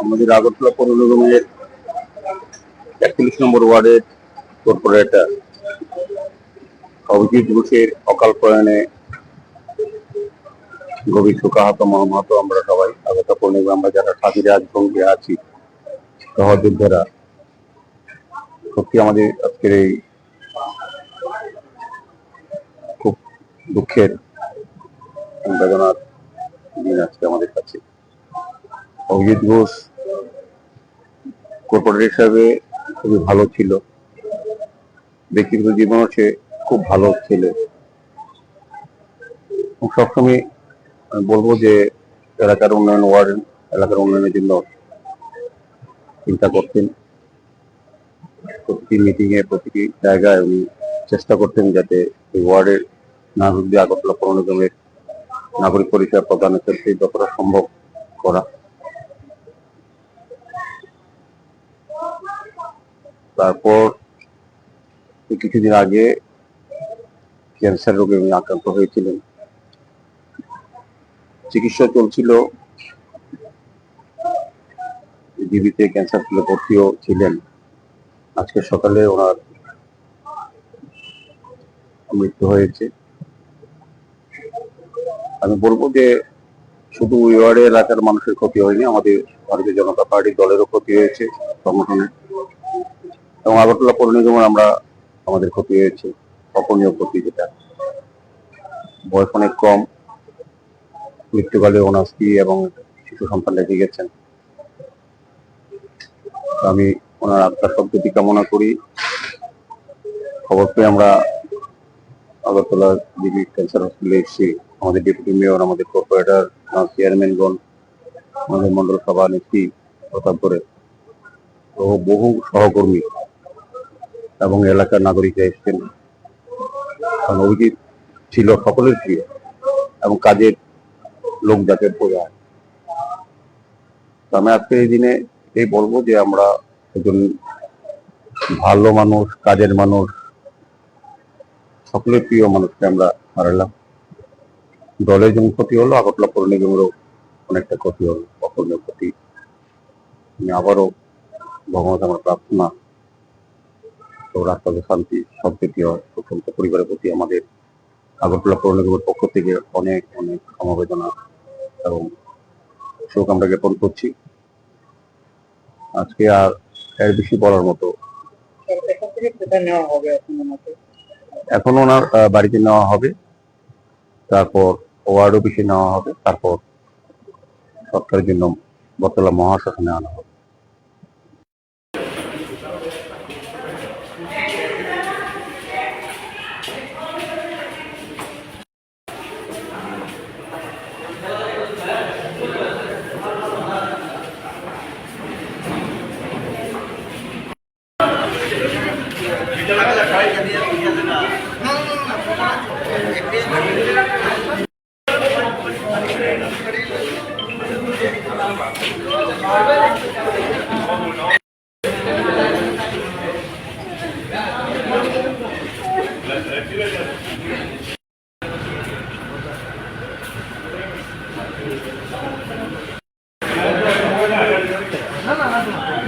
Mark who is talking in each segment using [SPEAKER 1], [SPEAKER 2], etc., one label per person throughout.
[SPEAKER 1] আমাদের আগরতলা পৌর নিগমের একচল্লিশ নম্বর ওয়ার্ডের কর্পোরেটর অভিজিৎ ঘোষের অকাল প্রয়াণে গভীর শোকাহত মর্মাহত আমরা সবাই। আগরতলা পৌর নিগম আমরা যারা সাথী রাজভঙ্গে আছি, সহযোদ্ধারা, সত্যি আমাদের আজকের এই খুব দুঃখের বেদনার দিন আজকে আমাদের কাছে। অভিজিৎ ঘোষ কর্পোরেটর হিসাবে খুবই ভালো ছিল। ব্যক্তিগত জীবনও সে খুব ভালো ছেলে। সবসময় আমি বলব যে, এলাকার উন্নয়ন ওয়ার্ড, এলাকার উন্নয়নের জন্য চিন্তা করতেন। প্রতিটি মিটিং এ, প্রতিটি জায়গায় উনি চেষ্টা করতেন যাতে এই ওয়ার্ডের নাগরিকদের আগরতলা পৌর নাগরিক পরিষেবা প্রদানের ক্ষেত্রে যতটা সম্ভব করা। তারপর, কিছুদিন আগে ক্যান্সার রোগে উনি আক্রান্ত হয়েছিলেন। চিকিৎসা চলছিল। জীবিতে ক্যান্সার ফুলে ভর্তিও ছিলেন। আজকে সকালে ওনার মৃত্যু হয়েছে। আমি বলব যে শুধু ওয়ার্ডে এলাকার মানুষের ক্ষতি হয়নি, আমাদের ভারতীয় জনতা পার্টির দলেরও ক্ষতি হয়েছে সংগঠনের এবং আগরতলা পৌর নিগমের আমরা আমাদের ক্ষতি হয়েছে। অপনীয় যেটা বয়স অনেক কম। মৃত্যুকালে ওনার স্ত্রী এবং শিশু সন্তান রেখে গেছেন। আমি ওনার আত্মার সদ্গতি কামনা করি। খবর পেয়ে আমরা আগরতলা দিল্লি ক্যান্সার হসপিটালে এসেছি। আমাদের ডেপুটি মেয়র, আমাদের কর্পোরেটর চেয়ারম্যানগণ আমাদের মন্ডল সভা নেত্রী প্রতাপ করে তো বহু সহকর্মী এবং এলাকার নাগরিকরা এসেছেন। কারণ অভিজিৎ ছিল সকলের প্রিয় এবং কাজের লোক যাকে বোঝা হয় তো আমি আজকে এই দিনে এই বলব যে আমরা একজন ভালো মানুষ, কাজের মানুষ, সকলের প্রিয় মানুষকে আমরা হারালাম। দলের যেমন ক্ষতি হলো, আগরতলা পৌর নিগমেরও অনেকটা ক্ষতি হলো। অপূর্ণ ক্ষতি। আমি আবারও ভগবান আমার প্রার্থনা। তো রাস্তাতে শান্তি সম্প্রীতি হয়। প্রত্যন্ত পরিবারের প্রতি আমাদের আগরতলা পৌর নিগমের পক্ষ থেকে অনেক অনেক সমবেদনা এবং শোক আমরা জ্ঞাপন করছি। আজকে আর এর বেশি বলার মতো
[SPEAKER 2] এখান
[SPEAKER 1] ওনার বাড়িতে নেওয়া হবে, তারপর ওয়ার্ড অফিসে নেওয়া হবে, তারপর সরকারের জন্য বতলা মহাশাসনে আনা হবে।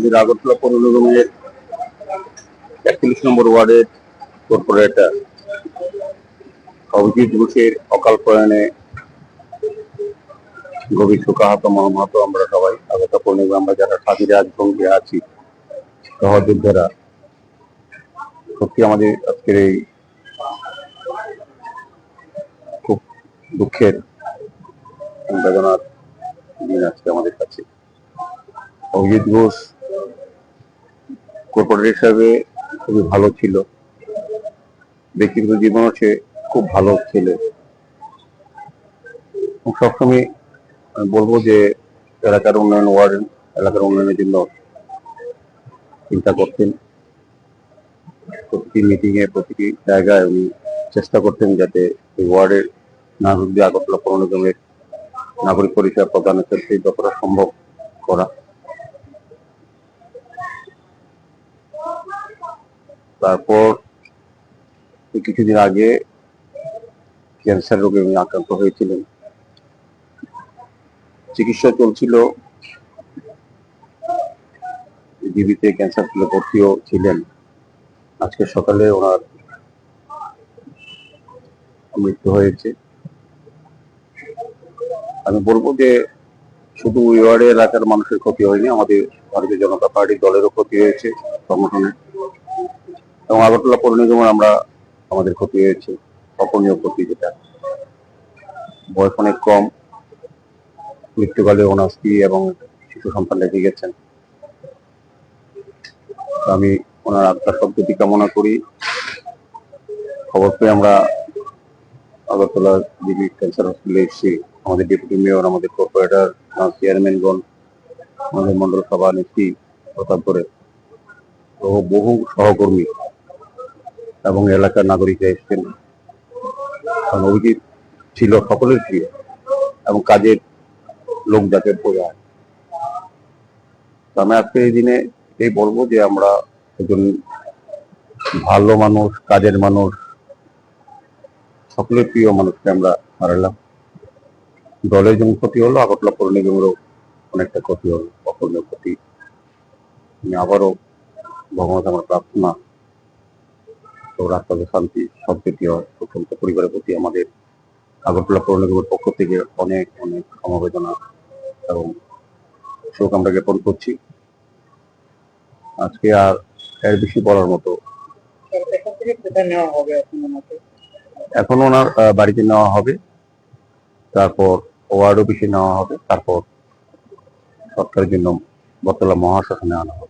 [SPEAKER 1] আমাদের আগরতলা পৌর নিগমের একচল্লিশ নম্বর ওয়ার্ডের কর্পোরেটর অভিজিৎ ঘোষের অকাল প্রয়াণে গভীর শোকাহত মর্মাহত আমরা সবাই। আগরতলা পৌর ফাঁসি রাজভঙ্গে আছি, সহযোদ্ধারা, সত্যি আমাদের আজকের এই খুব দুঃখের বেদনার দিন আজকে আমাদের কাছে। অভিজিৎ ঘোষ কর্পোরেটর হিসাবে খুবই ভালো ছিল। ব্যক্তিগত জীবনও সে খুব ভালো ছেলে। সবসময় বলব যে, এলাকার উন্নয়ন ওয়ার্ড, এলাকার উন্নয়নের জন্য চিন্তা করতেন। প্রতিটি মিটিং এ, প্রতিটি জায়গায় উনি চেষ্টা করতেন যাতে এই ওয়ার্ডের নাগরিকদের আগরতলা পৌর নিগমের নাগরিক পরিষেবা প্রদানের ক্ষেত্রে যতটা সম্ভব করা। তারপর কিছুদিন আগে ক্যান্সার রোগে উনি আক্রান্ত হয়েছিলেন চিকিৎসা চলছিল। জীবিতে ক্যান্সার ফুলে ভর্তিও ছিলেন। আজকে সকালে ওনার মৃত্যু হয়েছে। আমি বলব যে শুধু ওয়ার্ডে এলাকার মানুষের ক্ষতি হয়নি, আমাদের ভারতীয় জনতা পার্টির দলেরও ক্ষতি হয়েছে সংগঠনের এবং আগরতলা পৌর নিগমের আমরা আমাদের ক্ষতি হয়েছে, অপনীয় ক্ষতি যেটা। বয়স অনেক কম, মৃত্যুকালে ওনার স্ত্রী এবং শিশু সন্তান রেখে গেছেন আমি ওনার আত্মার সদ্গতি কামনা করি। খবর পেয়ে আমরা আগরতলা দিল্লি ক্যান্সার হসপিটালে এসেছি আমাদের ডেপুটি মেয়র, আমাদের কর্পোরেটর চেয়ারম্যানগণ, আমাদের মন্ডল সভা নেত্রী প্রতাপ করে বহু সহকর্মী এবং এলাকার নাগরিকরা এসেছেন। কারণ অভিজিৎ ছিল সকলের প্রিয় এবং কাজের লোক যাকে বোঝা হয়। তো আমি আজকে এই দিনে এই বলব যে আমরা একজন ভালো মানুষ, কাজের মানুষ, সকলের প্রিয় মানুষকে আমরা হারালাম। দলের যেমন ক্ষতি হলো, আগরতলা পৌর নিগমেরও অনেকটা ক্ষতি হলো। অপূর্ণের ক্ষতি। আবারও ভগবান আমার প্রার্থনা। রাস্তাতে শান্তি প্রত্যন্ত পরিবারের প্রতি আমাদের আগরতলা পৌর নিগমের পক্ষ থেকে অনেক অনেক সমবেদনা এবং শোক আমরা জ্ঞাপন করছি। আজকে আর এর বেশি বলার মতো
[SPEAKER 2] এখান
[SPEAKER 1] ওনার বাড়িতে নেওয়া হবে, তারপর ওয়ার্ড অফিসে নেওয়া হবে, তারপর সরকারের জন্য বতলা মহাশাসনে আনা হবে।